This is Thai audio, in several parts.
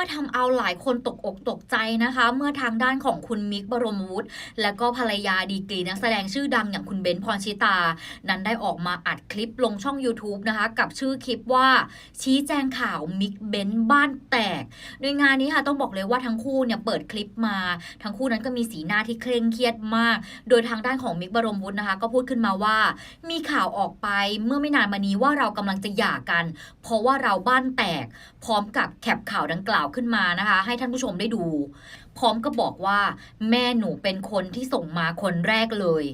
ว่าทำเอาหลายคนตกอกตกใจนะคะ เมื่อทางด้านของคุณมิกบรมวุฒิและก็ภรรยาดีกรีนักแสดงชื่อดังอย่างคุณเบนซ์พรชิตา นั้นได้ออกมาอัดคลิปลงช่อง YouTube นะคะ กับชื่อคลิปว่าชี้แจงข่าวมิกเบนซ์บ้านแตก โดยงานนี้ค่ะต้องบอกเลยว่าทั้งคู่เนี่ยเปิดคลิปมา ทั้งคู่นั้นก็มีสีหน้าที่เคร่งเครียดมาก โดยทางด้านของมิกบรมวุฒินะคะ ก็พูดขึ้นมาว่า มีข่าวออกไปเมื่อไม่นานมานี้ว่าเรากำลังจะหย่ากัน เพราะว่าเราบ้านแตก พร้อมกับแคปข่าวดังกล่าวขึ้นมานะคะ ให้ท่านผู้ชมได้ดู พร้อมก็บอกว่า แม่หนูเป็นคนที่ส่งมาคนแรกเลย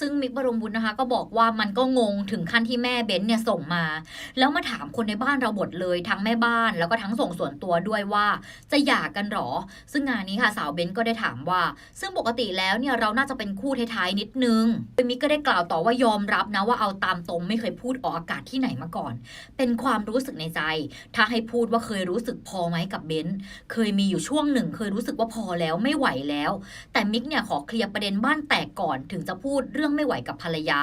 ซึ่งมิกบรมบุญนะคะ ก็บอกว่ามันก็งงถึงขั้นที่แม่เบนซ์เนี่ยส่งมา แล้วมาถามคนในบ้านเราหมดเลยทั้งแม่บ้านแล้วก็ทั้งส่งส่วนตัวด้วยว่าจะหย่ากันหรอ ซึ่งงานนี้ค่ะสาวเบนซ์ก็ได้ถามว่า ซึ่งปกติแล้วเนี่ยเราน่าจะเป็นคู่ท้ายๆนิดนึงมิกก็ได้กล่าวต่อว่ายอมรับนะว่าเอาตามตรงไม่เคยพูดออกอากาศที่ไหนมาก่อน เป็นความรู้สึกในใจ ถ้าให้พูดว่าเคยรู้สึกพอไหมกับเบนซ์เคยมีอยู่ช่วงหนึ่ง เคยรู้สึกว่าพอแล้วไม่ไหวแล้ว แต่มิกเนี่ยขอเคลียร์ประเด็นบ้านแตกก่อนถึงจะพูดเรื่องไม่ไหวกับภรรยา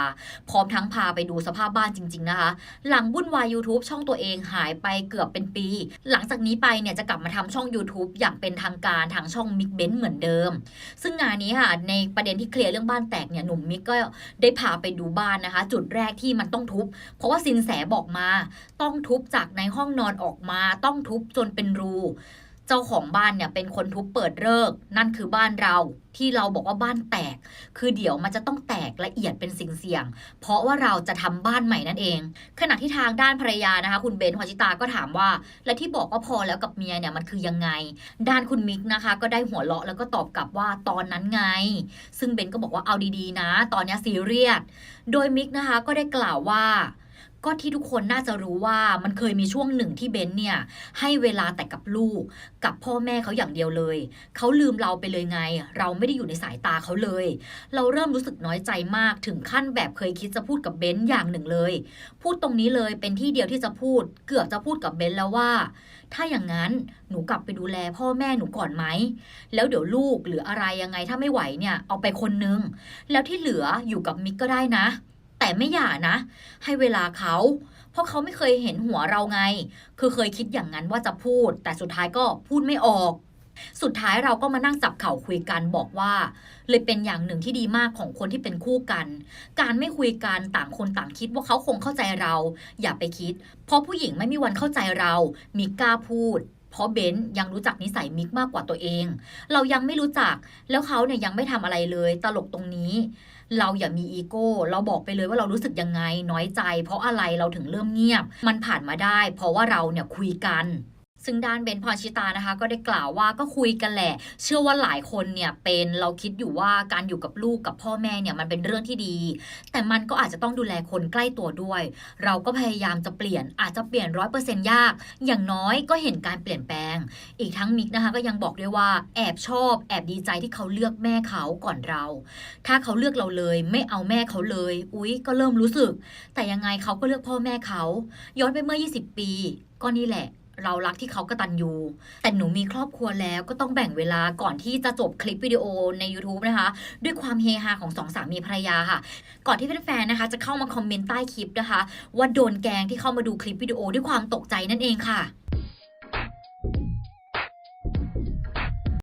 พร้อมทั้งพาไปดูสภาพบ้านจริง ๆ นะคะ หลังวุ่นวาย YouTube ช่องตัวเองหายไปเกือบเป็นปี หลังจากนี้ไปเนี่ยจะกลับมาทำช่อง YouTube อย่างเป็นทางการทางช่องมิกเบนเหมือนเดิม ซึ่งงานนี้ค่ะในประเด็นที่เคลียร์เรื่องบ้านแตกเนี่ยหนุ่มมิกก็ได้พาไปดูบ้านนะคะ จุดแรกที่มันต้องทุบ เพราะว่าสินแสบอกมา ต้องทุบจากในห้องนอนออกมา ต้องทุบจนเป็นรู เจ้าของบ้านเนี่ยเป็นคนทุบเปิดเลิก นั่นคือบ้านเราที่เราบอกว่าบ้านแตก คือเดี๋ยวมันจะต้องแตกละเอียดเป็นสิ่งเสี่ยง เพราะว่าเราจะทำบ้านใหม่นั่นเอง ขณะที่ทางด้านภรรยานะคะ คุณเบนซ์พรชิตาก็ถามว่า และที่บอกว่าพอแล้วกับเมียเนี่ยมันคือยังไง ด้านคุณมิกนะคะ ก็ได้หัวเราะแล้วก็ตอบกลับว่าตอนนั้นไง ซึ่งเบนซ์ก็บอกว่าเอาดีๆนะ ตอนนี้ซีเรียสโดยมิกนะคะก็ได้กล่าวว่า ก็ที่ทุกคนน่าจะรู้ว่ามันเคยมีช่วงหนึ่งที่เบนซ์เนี่ยให้เวลาแต่กับลูก กับพ่อแม่เขาอย่างเดียวเลย เขาลืมเราไปเลยไง เราไม่ได้อยู่ในสายตาเขาเลย เราเริ่มรู้สึกน้อยใจมากถึงขั้นแบบเคยคิดจะพูดกับเบนซ์อย่างหนึ่งเลย พูดตรงนี้เลยเป็นที่เดียวที่จะพูด เกือบจะพูดกับเบนซ์แล้วว่า ถ้าอย่างนั้นหนูกลับไปดูแลพ่อแม่หนูก่อนไหมแล้วเดี๋ยวลูกหรืออะไรยังไงถ้าไม่ไหวเนี่ยเอาไปคนนึงแล้วที่เหลืออยู่กับมิกก็ได้นะ แต่ไม่หย่านะ ให้เวลาเขา เพราะเขาไม่เคยเห็นหัวเราไง คือเคยคิดอย่างนั้นว่าจะพูด แต่สุดท้ายก็พูดไม่ออก สุดท้ายเราก็มานั่งจับเข่าคุยกันบอกว่า เลยเป็นอย่างหนึ่งที่ดีมากของคนที่เป็นคู่กัน การไม่คุยกันต่างคนต่างคิดว่าเขาคงเข้าใจเรา อย่าไปคิด เพราะผู้หญิงไม่มีวันเข้าใจเรามิกกล้าพูด เพราะเบนซ์ยังรู้จักนิสัยมิกมากกว่าตัวเอง เรายังไม่รู้จักแล้วเขาเนี่ยยังไม่ทำอะไรเลยตลกตรงนี้ เราอย่ามีอีโก้ เราบอกไปเลยว่าเรารู้สึกยังไงน้อยใจ เพราะอะไรเราถึงเริ่มเงียบ มันผ่านมาได้ เพราะว่าเราเนี่ยคุยกัน ซึ่งด้านเบนพรชิตานะคะ ก็ได้กล่าวว่าก็คุยกันแหละ เชื่อว่าหลายคนเนี่ยเป็นเราคิดอยู่ว่าการอยู่กับลูกกับพ่อแม่เนี่ยมันเป็นเรื่องที่ดี แต่มันก็อาจจะต้องดูแลคนใกล้ตัวด้วย เราก็พยายามจะเปลี่ยนอาจจะเปลี่ยนร้อยเปอร์เซ็นต์ยาก อย่างน้อยก็เห็นการเปลี่ยนแปลง อีกทั้งมิกนะคะก็ยังบอกด้วยว่าแอบชอบ แอบดีใจที่เขาเลือกแม่เขาก่อนเรา ถ้าเขาเลือกเราเลย ไม่เอาแม่เขาเลย อุ๊ย ก็เริ่มรู้สึก แต่ยังไงเขาก็เลือกพ่อแม่เขา ย้อนไปเมื่อ 20 ปี ก็นี่แหละ เรารักที่เขากระตันยูแต่หนูมีครอบครัวแล้วก็ต้องแบ่งเวลาก่อนที่จะจบคลิปวิดีโอใน YouTube นะคะ ด้วยความเฮฮาของสองสามีภรรยาค่ะ ก่อนที่แฟนๆนะคะ จะเข้ามาคอมเมนต์ใต้คลิปนะคะ ว่าโดนแกงที่เข้ามาดูคลิปวิดีโอด้วยความตกใจนั่นเองค่ะ